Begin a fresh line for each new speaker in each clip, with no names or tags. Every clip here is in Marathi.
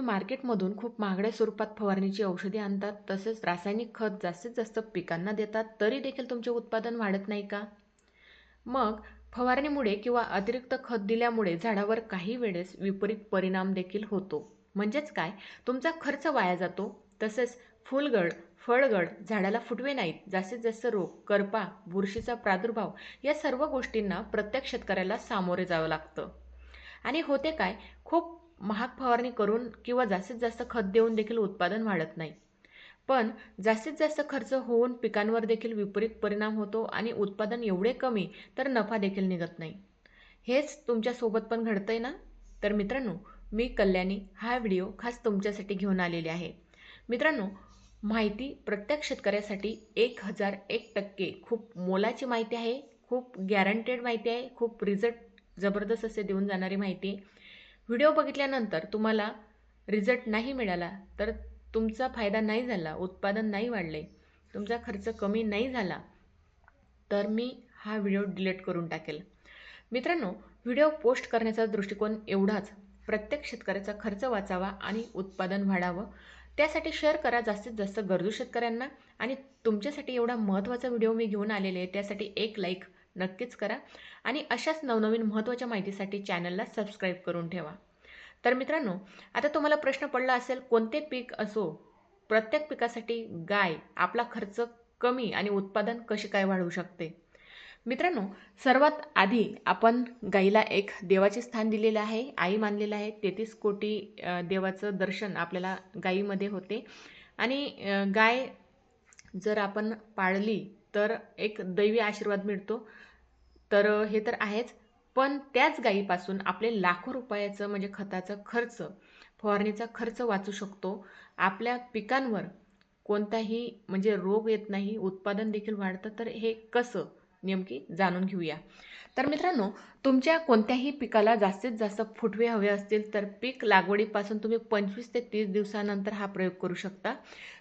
तुम्ही मार्केटमधून खूप महागड्या स्वरूपात फवारणीची औषधे आणतात तसेच रासायनिक खत जास्तीत जास्त पिकांना देतात तरी देखील तुमचे उत्पादन वाढत नाही का? मग फवारणीमुळे किंवा अतिरिक्त खत दिल्यामुळे झाडावर काही वेळेस विपरीत परिणाम देखील होतो. म्हणजेच काय? तुमचा खर्च वाया जातो. तसेच फुलगड फळगड झाडाला फुटवे नाहीत जास्तीत जास्त रोग करपा बुरशीचा प्रादुर्भाव या सर्व गोष्टींना प्रत्येक शेतकऱ्याला सामोरे जावं लागतं. आणि होते काय? खूप महाग फवारणी करून किंवा जास्तीत जास्त खत देऊन देखील उत्पादन वाढत नाही. पण जास्तीत जास्त खर्च होऊन पिकांवर देखील विपरीत परिणाम होतो आणि उत्पादन एवढे कमी तर नफा देखील निघत नाही. हेच तुमच्यासोबत पण घडतंय ना? तर मित्रांनो मी कल्याणी हा व्हिडिओ खास तुमच्यासाठी घेऊन आलेले आहे. मित्रांनो माहिती प्रत्येक शेतकऱ्यासाठी एक हजार एक टक्के खूप मोलाची माहिती आहे खूप गॅरंटेड माहिती आहे खूप रिझल्ट जबरदस्त असे देऊन जाणारी माहिती आहे. व्हिडिओ बघितल्यानंतर तुम्हाला रिझल्ट नाही मिळाला तर तुमचा फायदा नाही झाला उत्पादन नाही वाढले तुमचा खर्च कमी नाही झाला तर मी हा व्हिडिओ डिलीट करून टाकेल. मित्रांनो व्हिडिओ पोस्ट करण्याचा दृष्टिकोन एवढाच. प्रत्येक शेतकऱ्याचा खर्च वाचावा आणि उत्पादन वाढावं. त्यासाठी शेअर करा जास्तीत जास्त गरजू शेतकऱ्यांना आणि तुमच्यासाठी एवढा महत्त्वाचा व्हिडिओ मी घेऊन आलेले आहे त्यासाठी एक लाईक नक्कीच करा. आणि अशाच नवनवीन महत्त्वाच्या माहितीसाठी चॅनलला सबस्क्राईब करून ठेवा. तर मित्रांनो आता तुम्हाला प्रश्न पडला असेल कोणते पीक असो प्रत्येक पिकासाठी गाय आपला खर्च कमी आणि उत्पादन कसे काय वाढवू शकते? मित्रांनो सर्वात आधी आपण गाईला एक देवाचे स्थान दिलेलं आहे आई मानलेलं आहे तेहतीस कोटी देवाचं दर्शन आपल्याला गाईमध्ये होते. आणि गाय जर आपण पाळली तर एक दैवी आशीर्वाद मिळतो. तर हे तर आहेच. पण त्याच गायीपासून आपले लाखो रुपयाचं म्हणजे खताचा खर्च फवारणीचा खर्च वाचू शकतो. आपल्या पिकांवर कोणताही म्हणजे रोग येत नाही उत्पादन देखील वाढतं. तर हे कसं? नेमकी जाणून घेऊया. तर मित्रांनो तुमच्या कोणत्याही पिकाला जास्तीत जास्त फुटवे हवे असतील तर पीक लागवडीपासून तुम्ही पंचवीस ते तीस दिवसानंतर हा प्रयोग करू शकता.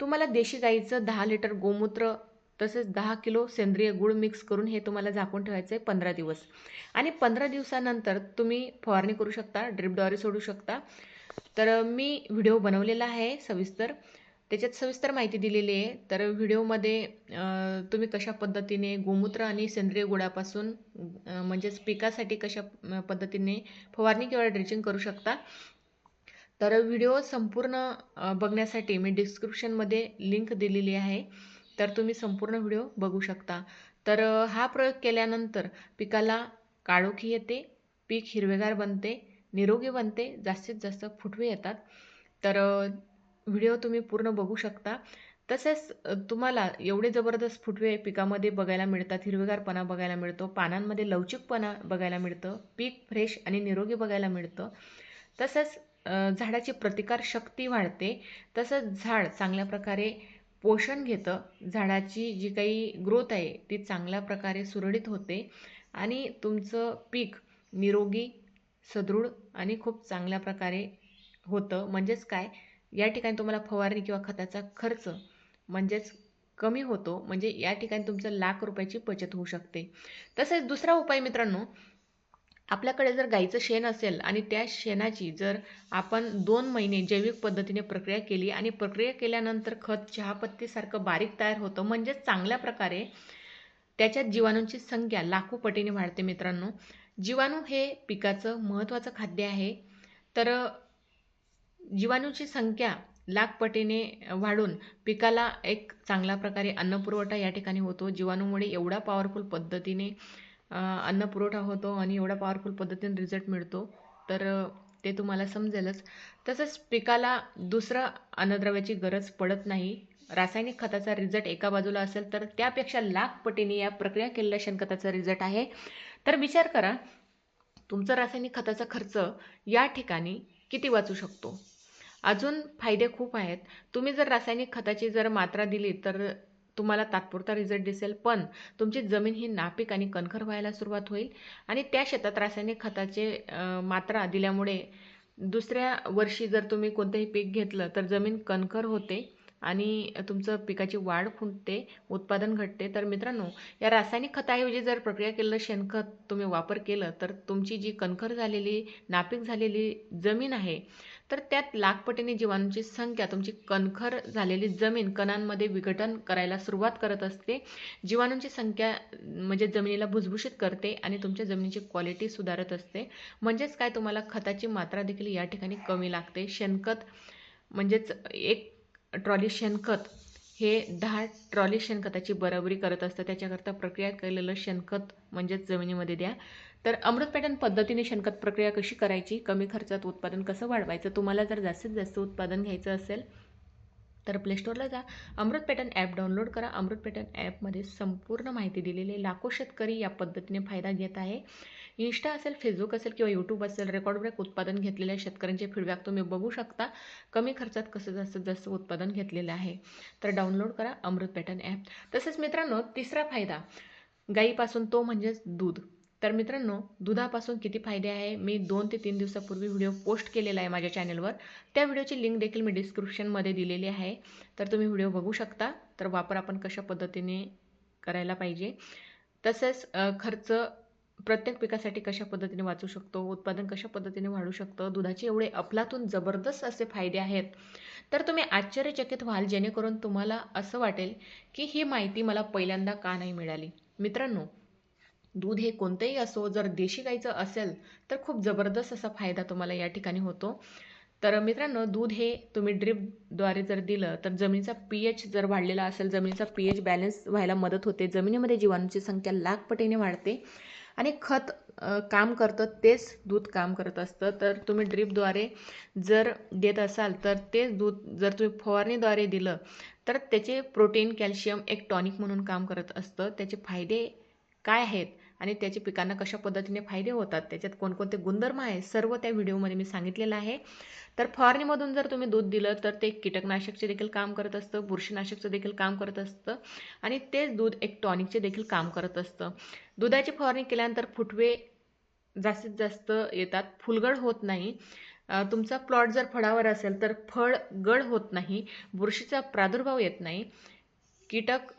तुम्हाला देशी गाईचं दहा लिटर गोमूत्र तसेच दहा किलो सेंद्रिय गुळ मिक्स करून हे तुम्हाला झाकून ठेवायचं आहे पंधरा दिवस. आणि पंधरा दिवसानंतर तुम्ही फवारणी करू शकता ड्रिपद्वारे सोडू शकता. तर मी व्हिडिओ बनवलेला आहे सविस्तर. त्याच्यात सविस्तर माहिती दिलेली आहे. तर व्हिडिओमध्ये तुम्ही कशा पद्धतीने गोमूत्र आणि सेंद्रिय गुळापासून म्हणजेच पिकासाठी कशा पद्धतीने फवारणी किंवा ड्रिचिंग करू शकता. तर व्हिडिओ संपूर्ण बघण्यासाठी मी डिस्क्रिप्शनमध्ये लिंक दिलेली आहे. तर तुम्ही संपूर्ण व्हिडिओ बघू शकता. तर हा प्रयोग केल्यानंतर पिकाला काळोखी येते पीक हिरवेगार बनते निरोगी बनते जास्तीत जास्त फुटवे येतात. तर व्हिडिओ तुम्ही पूर्ण बघू शकता. तसेच तुम्हाला एवढे जबरदस्त फुटवे पिकामध्ये बघायला मिळतात हिरवेगारपणा बघायला मिळतो पानांमध्ये लवचिकपणा बघायला मिळतं पीक फ्रेश आणि निरोगी बघायला मिळतं. तसंच झाडाची प्रतिकार शक्ती वाढते. तसंच झाड चांगल्या प्रकारे पोषण घेतं. झाडाची जी काही ग्रोथ आहे ती चांगल्या प्रकारे सुरळीत होते आणि तुमचं पीक निरोगी सदृढ आणि खूप चांगल्या प्रकारे होतं. म्हणजेच काय? या ठिकाणी तुम्हाला फवारणी किंवा खताचा खर्च म्हणजेच कमी होतो. म्हणजे या ठिकाणी तुमचं लाख रुपयाची बचत होऊ शकते. तसेच दुसरा उपाय मित्रांनो आपल्याकडे जर गाईचं शेण असेल आणि त्या शेणाची जर आपण दोन महिने जैविक पद्धतीने प्रक्रिया केली आणि प्रक्रिया केल्यानंतर खत चहापत्तीसारखं बारीक तयार होतं म्हणजेच चांगल्या प्रकारे त्याच्यात जीवाणूंची संख्या लाखो पटीने वाढते मित्रांनो. जीवाणू हे पिकाचं महत्त्वाचं खाद्य आहे. तर जीवाणूची संख्या लाख पटीने वाढून पिकाला एक चांगल्या प्रकारे अन्नपुरवठा या ठिकाणी होतो. जीवाणूमुळे एवढा पॉवरफुल पद्धतीने अन्न पुरवठा होतो आणि एवढा पॉवरफुल पद्धतीने रिझल्ट मिळतो. तर ते तुम्हाला समजेलच. तसंच पिकाला दुसरं अन्नद्रव्याची गरज पडत नाही. रासायनिक खताचा रिझल्ट एका बाजूला असेल तर त्यापेक्षा लाख पटीने या प्रक्रिया केलेल्या शेणखताचा रिझल्ट आहे. तर विचार करा तुमचा रासायनिक खताचा खर्च या ठिकाणी किती वाचू शकतो? अजून फायदे खूप आहेत. तुम्ही जर रासायनिक खताची जर मात्रा दिली तर तुम्हाला तात्पुरता रिझल्ट दिसेल पण तुमची जमीन ही नापीक आणि कणखर व्हायला सुरुवात होईल. आणि त्या शेतात रासायनिक खताचे मात्रा दिल्यामुळे दुसऱ्या वर्षी जर तुम्ही कोणतंही पीक घेतलं तर जमीन कणखर होते आणि तुमचं पिकाची वाढ खुंटते उत्पादन घटते. तर मित्रांनो या रासायनिक खताऐवजी जर प्रक्रिया केलेलं शेणखत तुम्ही वापर केलं तर तुमची जी कणखर झालेली नापीक झालेली जमीन आहे तर त्यात लाखपटीने जीवाणूंची संख्या तुमची कणखर झालेली जमीन कणांमध्ये विघटन करायला सुरुवात करत असते. जीवाणूंची संख्या म्हणजे जमिनीला भुसभुशीत करते आणि तुमच्या जमिनीची क्वालिटी सुधारत असते. म्हणजेच काय? तुम्हाला खताची मात्रा देखील या ठिकाणी कमी लागते. शेणखत म्हणजेच एक ट्रॉली शेणखत हे दहा ट्रॉली शेणखताची बराबरी करत असतं. त्याच्याकरता प्रक्रिया केलेलं शेणखत म्हणजेच जमिनीमध्ये द्या. तर अमृत पॅटर्न पद्धतीने शेणखत प्रक्रिया कशी करायची कमी खर्चात उत्पादन कसं वाढवायचं तुम्हाला जर जास्तीत जास्त उत्पादन घ्यायचं असेल तर प्लेस्टोरला जा. अमृत पॅटर्न ॲप डाउनलोड करा. अमृत पॅटर्न ॲपमध्ये संपूर्ण माहिती दिलेली लाखो शेतकरी या पद्धतीने फायदा घेत आहे. इन्स्टा असेल फेसबुक असेल किंवा यूट्यूब असेल रेकॉर्ड ब्रेक उत्पादन घेतलेल्या शेतकऱ्यांचे फीडबॅक तुम्ही बघू शकता. कमी खर्चात कसं जास्तीत जास्त उत्पादन घेतलेलं आहे. तर डाउनलोड करा अमृत पॅटर्न ॲप तसेच मित्रांनो तिसरा फायदा गाईपासून तो म्हणजेच दूध. तर मित्रांनो दुधापासून किती फायदे आहे? मी दोन ते तीन दिवसापूर्वी व्हिडिओ पोस्ट केलेला आहे माझ्या चॅनलवर. त्या व्हिडिओची लिंक देखील मी डिस्क्रिप्शनमध्ये दिलेली आहे. तर तुम्ही व्हिडिओ बघू शकता. तर वापर आपण कशा पद्धतीने करायला पाहिजे? तसेच खर्च प्रत्येक पिकासाठी कशा पद्धतीने वाचू शकतो? उत्पादन कशा पद्धतीने वाढू शकतं? दुधाचे एवढे अफलातून जबरदस्त असे फायदे आहेत. तर तुम्ही आश्चर्यचकित व्हाल जेणेकरून तुम्हाला असं वाटेल की ही माहिती मला पहिल्यांदा का नाही मिळाली? मित्रांनो दूध हे कोणतेही असो जर देशी गाईचं असेल तर खूप जबरदस्त असा फायदा तुम्हाला या ठिकाणी होतो. तर मित्रांनो दूध हे तुम्ही ड्रिपद्वारे जर दिलं तर जमिनीचा पी एच जर वाढलेला असेल जमिनीचा पी एच बॅलन्स व्हायला मदत होते. जमिनीमध्ये जीवाणूची संख्या लाखपटीने वाढते आणि खत काम करतं तेच दूध काम करत असतं. तर तुम्ही ड्रीपद्वारे जर देत असाल तर तेच दूध जर तुम्ही फवारणीद्वारे दिलं तर त्याचे प्रोटीन कॅल्शियम एक टॉनिक म्हणून काम करत असतं. त्याचे फायदे काय आहेत? आणि त्याचे पिकांना कशा पद्धतीने फायदे होतात त्याच्यात कोणकोणते गुणधर्म आहेत सर्व त्या व्हिडिओमध्ये मी सांगितलेलं आहे. तर फवारणीमधून जर तुम्ही दूध दिलं तर ते कीटकनाशकचे देखील काम करत असतं बुरशीनाशकचं देखील काम करत असतं आणि तेच दूध एक टॉनिकचे देखील काम करत असतं. दुधाची फवारणी केल्यानंतर फुटवे जास्तीत जास्त येतात फुलगड होत नाही. तुमचा प्लॉट जर फळावर असेल तर फळ गड होत नाही बुरशीचा प्रादुर्भाव येत नाही. कीटक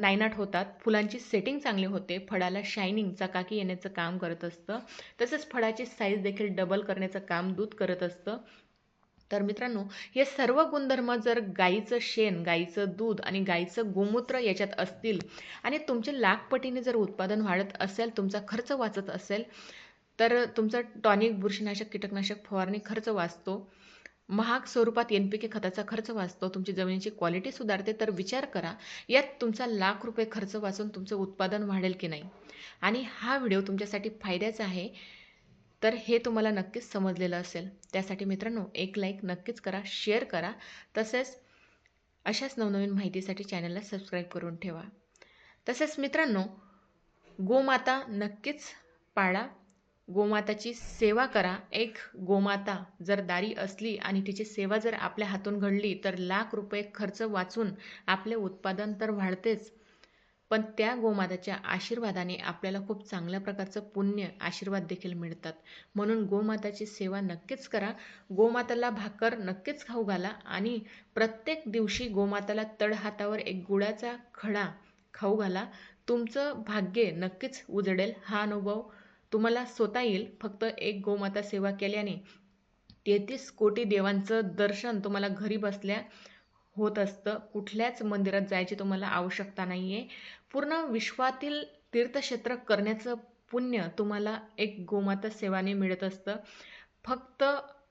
नायनाट होतात. फुलांची सेटिंग चांगली होते. फळाला शायनिंग चकाकी येण्याचं काम करत असतं. तसंच फळाची साईज देखील डबल करण्याचं काम दूध करत असतं. तर मित्रांनो हे सर्व गुणधर्म जर गाईचं शेण गाईचं दूध आणि गाईचं गोमूत्र याच्यात असतील आणि तुमचे लाखपटीने जर उत्पादन वाढत असेल तुमचा खर्च वाचत असेल तर तुमचं टॉनिक बुरशीनाशक कीटकनाशक फवारणी खर्च वाचतो. महाग स्वरूपात एन पी के खताचा खर्च वाचतो तुमची जमिनीची क्वालिटी सुधारते तर विचार करा यात तुमचा लाख रुपये खर्च वाचून तुमचं उत्पादन वाढेल की नाही? आणि हा व्हिडिओ तुमच्यासाठी फायद्याचा आहे तर हे तुम्हाला नक्कीच समजलेलं असेल. त्यासाठी मित्रांनो एक लाईक नक्कीच करा शेअर करा. तसेच अशाच नवनवीन माहितीसाठी चॅनलला सबस्क्राईब करून ठेवा. तसेच मित्रांनो गोमाता नक्कीच पाळा. गोमाताची सेवा करा. एक गोमाता जर दारी असली आणि तिची सेवा जर आपल्या हातून घडली तर लाख रुपये खर्च वाचून आपले उत्पादन तर वाढतेच. पण त्या गोमाताच्या आशीर्वादाने आपल्याला खूप चांगल्या प्रकारचं पुण्य आशीर्वाद देखील मिळतात. म्हणून गोमाताची सेवा नक्कीच करा. गोमाताला भाकर नक्कीच खाऊ घाला आणि प्रत्येक दिवशी गोमाताला तळहातावर एक गुळाचा खडा खाऊ घाला. तुमचं भाग्य नक्कीच उजडेल. हा अनुभव तुम्हाला स्वतः येईल. फक्त एक गोमाता सेवा केल्याने तेहतीस कोटी देवांचं दर्शन तुम्हाला घरी बसल्या होत असतं. कुठल्याच मंदिरात जायची तुम्हाला आवश्यकता नाही आहे पूर्ण विश्वातील तीर्थक्षेत्र करण्याचं पुण्य तुम्हाला एक गोमाता सेवाने मिळत असतं. फक्त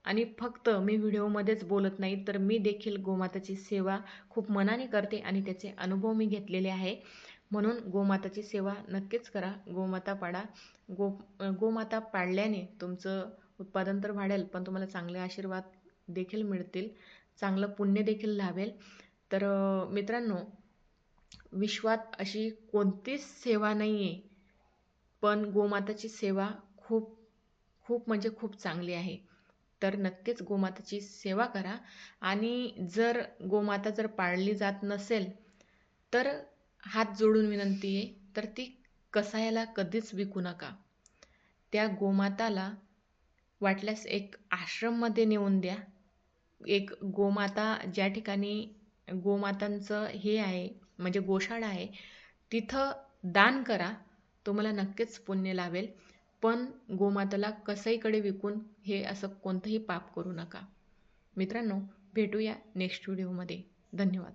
आणि फक्त मी व्हिडिओमध्येच बोलत नाही तर मी देखील गोमाताची सेवा खूप मनाने करते आणि त्याचे अनुभव मी घेतलेले आहे. म्हणून गोमाताची सेवा नक्कीच करा. गोमाता पाडा. गो गोमाता पाळल्याने तुमचं उत्पादन तर वाढेल पण तुम्हाला चांगले आशीर्वाद देखील मिळतील. चांगलं पुण्य देखील लाभेल. तर मित्रांनो विश्वात अशी कोणतीच सेवा नाही आहे पण गोमाताची सेवा खूप खूप म्हणजे खूप चांगली आहे. तर नक्कीच गोमाताची सेवा करा. आणि जर गोमाता जर पाळली जात नसेल तर हात जोडून विनंती आहे तर ती कसायाला कधीच विकू नका. त्या गोमाताला वाटल्यास एक आश्रममध्ये नेऊन द्या. एक गोमाता ज्या ठिकाणी गोमातांचं हे आहे म्हणजे गोशाळा आहे तिथं दान करा तुम्हाला नक्कीच पुण्य लावेल. पण गोमाताला कसईकडे विकून हे असं कोणतंही पाप करू नका. मित्रांनो भेटूया नेक्स्ट व्हिडिओमध्ये धन्यवाद.